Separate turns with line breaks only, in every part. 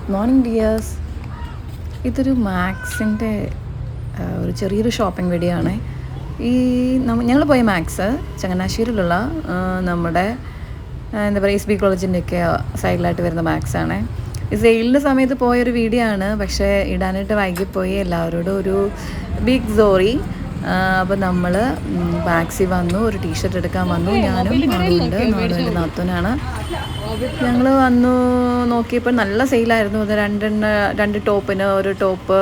Good morning dears ഇതൊരു മാക്സിന്റെ ഒരു ചെറിയൊരു ഷോപ്പിംഗ് വീഡിയോ ആണ്. ഈ നമ്മ ഞങ്ങൾ പോയ മാക്സ് ചങ്ങനാശ്ശേരിയിലുള്ള നമ്മുടെ എന്താ പറയുക എസ് ബി കോളേജിന്റെയൊക്കെ സൈഡിലായിട്ട് വരുന്ന മാക്സ് ആണ്. ഈ സെയിലിന്റെ സമയത്ത് പോയൊരു വീഡിയോ ആണ്. പക്ഷേ ഇടാനായിട്ട് വൈകിപ്പോയി. എല്ലാവരോടും ഒരു ബിഗ് സോറി അപ്പോൾ നമ്മൾ മാക്സി വന്നു ഒരു ടീഷർട്ട് എടുക്കാൻ വന്നു. ഞാനും നാളുണ്ട് നാളും ഞങ്ങൾ വന്നു നോക്കിയപ്പോൾ നല്ല സെയിലായിരുന്നു അത് രണ്ടെണ്ണ രണ്ട് ടോപ്പിന് ഒരു ടോപ്പ്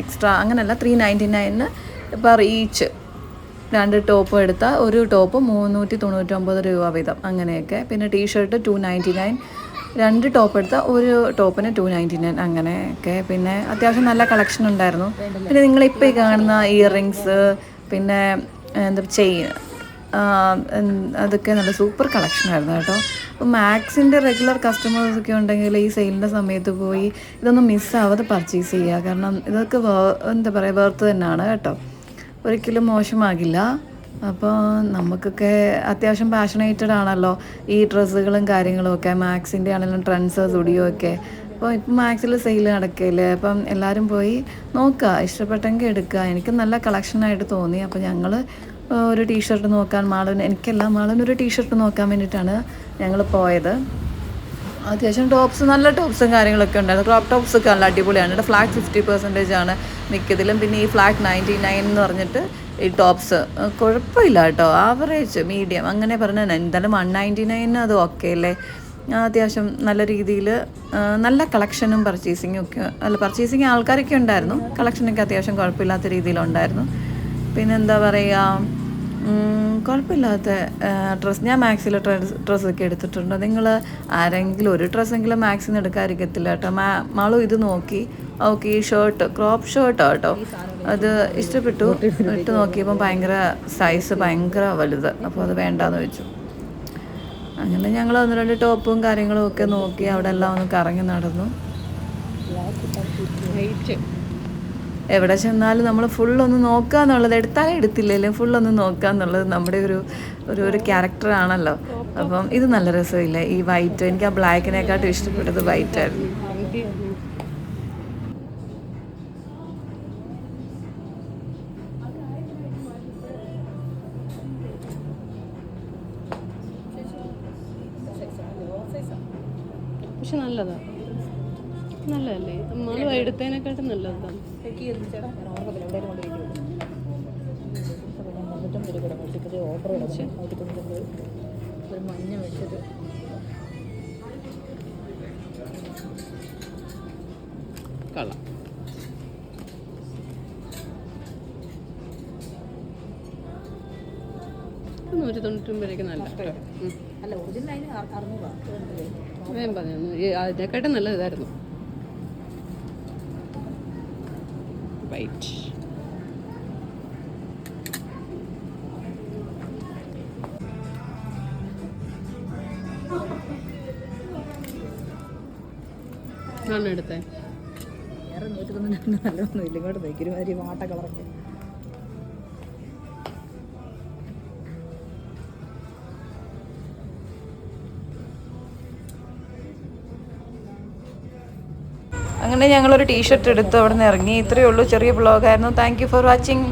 എക്സ്ട്രാ അങ്ങനെയല്ല ത്രീ നയന്റി നയനിന് പെർ ഈച്ച് രണ്ട് ടോപ്പ് എടുത്താൽ ഒരു ടോപ്പ് മുന്നൂറ്റി തൊണ്ണൂറ്റൊമ്പത് രൂപ വീതം അങ്ങനെയൊക്കെ. പിന്നെ t shirt two ninety nine രണ്ട് ടോപ്പ് എടുത്ത ഒരു ടോപ്പിന് ടു നയന്റി നയൻ അങ്ങനെയൊക്കെ. പിന്നെ അത്യാവശ്യം നല്ല കളക്ഷൻ ഉണ്ടായിരുന്നു. പിന്നെ നിങ്ങളിപ്പോൾ ഈ കാണുന്ന ഇയറിങ്സ് പിന്നെ എന്താ ചെയിൻ അതൊക്കെ നല്ല സൂപ്പർ കളക്ഷൻ ആയിരുന്നു കേട്ടോ. അപ്പോൾ മാക്സിന്റെ റെഗുലർ കസ്റ്റമേഴ്സ് ഒക്കെ ഉണ്ടെങ്കിൽ ഈ സെയിലിന്റെ സമയത്ത് പോയി ഇതൊന്നും മിസ്സാവാതെ പർച്ചേസ് ചെയ്യുക. കാരണം ഇതൊക്കെ എന്താ പറയുക വേർത്ത് തന്നെയാണ് കേട്ടോ. ഒരിക്കലും മോശമാകില്ല. അപ്പോൾ നമുക്കൊക്കെ അത്യാവശ്യം പാഷനേറ്റഡ് ആണല്ലോ. ഈ ഡ്രസ്സുകളും കാര്യങ്ങളും ഒക്കെ മാക്സിന്റെ ആണെങ്കിലും ട്രെൻഡ്സ് സ്റ്റുഡിയോ ഒക്കെ. അപ്പോൾ ഇപ്പം മാക്സിൽ സെയിൽ നടക്കില്ലേ? അപ്പം എല്ലാവരും പോയി നോക്കുക ഇഷ്ടപ്പെട്ടെങ്കിൽ എടുക്കുക എനിക്ക് നല്ല കളക്ഷനായിട്ട് തോന്നി. അപ്പോൾ ഞങ്ങൾ ഒരു ടീഷർട്ട് നോക്കാൻ മാളൻ എനിക്കല്ല മാളൻ ഒരു ടീഷർട്ട് നോക്കാൻ വേണ്ടിയിട്ടാണ് ഞങ്ങൾ പോയത്. അത്യാവശ്യം ടോപ്സ് നല്ല ടോപ്സും കാര്യങ്ങളൊക്കെ ഉണ്ടായിരുന്നു. ക്രോപ്പ് ടോപ്സ് ഒക്കെ നല്ല അടിപൊളിയാണ്. ഇവിടെ ഫ്ലാറ്റ് ഫിഫ്റ്റി പെർസെന്റേജ് ആണ് മിക്കതിലും പിന്നെ ഈ ഫ്ലാറ്റ് നയന്റി നയൻ എന്ന് പറഞ്ഞിട്ട് ഈ ടോപ്സ് കുഴപ്പമില്ല കേട്ടോ. ആവറേജ് മീഡിയം അങ്ങനെ പറഞ്ഞാൽ എന്തായാലും വൺ നയന്റി നയൻ അത് ഓക്കെ അല്ലേ? അത്യാവശ്യം നല്ല രീതിയിൽ നല്ല കളക്ഷനും പർച്ചേസിങ്ങും ഒക്കെ അല്ല പർച്ചേസിങ് ആൾക്കാരൊക്കെ ഉണ്ടായിരുന്നു. കളക്ഷനൊക്കെ അത്യാവശ്യം കുഴപ്പമില്ലാത്ത രീതിയിലുണ്ടായിരുന്നു. പിന്നെന്താ പറയുക കുഴപ്പമില്ലാത്ത ഡ്രസ്സ് ഞാൻ മാക്സിലെ ഡ്രസ് ഡ്രസ്സൊക്കെ എടുത്തിട്ടുണ്ട്. നിങ്ങൾ ആരെങ്കിലും ഒരു ഡ്രസ്സെങ്കിലും മാക്സിൽ നിന്ന് എടുക്കാതിരിക്കത്തില്ല കേട്ടോ. മാ മാളു ഇത് നോക്കി. ഓക്കെ ഈ ഷർട്ട് ക്രോപ്പ് ഷർട്ടോ കേട്ടോ. അത് ഇഷ്ടപ്പെട്ടു. ഇട്ട് നോക്കിയപ്പം ഭയങ്കര സൈസ് ഭയങ്കര വലുത്. അപ്പോൾ അത് വേണ്ടാന്ന് വെച്ചു. അങ്ങനെ ഞങ്ങൾ ഒന്ന് രണ്ട് ടോപ്പും കാര്യങ്ങളും ഒക്കെ നോക്കി അവിടെ എല്ലാം ഒന്ന് കറങ്ങി നടന്നു. എവിടെ ചെന്നാലും നമ്മൾ ഫുള്ളൊന്ന് നോക്കുക എന്നുള്ളത് എടുത്താലേ എടുത്തില്ലല്ലോ ഫുള്ളൊന്ന് നോക്കുക എന്നുള്ളത് നമ്മുടെ ഒരു ഒരു ഒരു ക്യാരക്ടറാണല്ലോ അപ്പം ഇത് നല്ല രസമില്ല? ഈ വൈറ്റ് എനിക്ക് ആ ബ്ലാക്കിനെക്കാട്ടും ഇഷ്ടപ്പെട്ടത് വൈറ്റ് ആയിരുന്നു.
പക്ഷെ നല്ലതാ. നല്ലതല്ലേ? നമ്മൾ എടുത്തതിനെക്കാട്ടും നല്ലതാണ്. ഓർഡർ നൂറ്റി തൊണ്ണൂറ്റൊമ്പതിലേക്ക് നല്ല. ഞാൻ പറഞ്ഞു. അതിനെക്കാട്ടും നല്ല വൈറ്റ് ആണ് എടുത്തേ
വേറെ നൂറ്റി ഇങ്ങോട്ട് നോക്കി ഒരുമാതിരി വാട്ട കളറൊക്കെ.
അങ്ങനെ ഞങ്ങളൊരു ടീഷർട്ട് എടുത്ത് അവിടെ നിന്ന് ഇറങ്ങി. ഇത്രയേ ഉള്ളൂ. ചെറിയ ബ്ലോഗായിരുന്നു താങ്ക് ഫോർ വാച്ചിങ്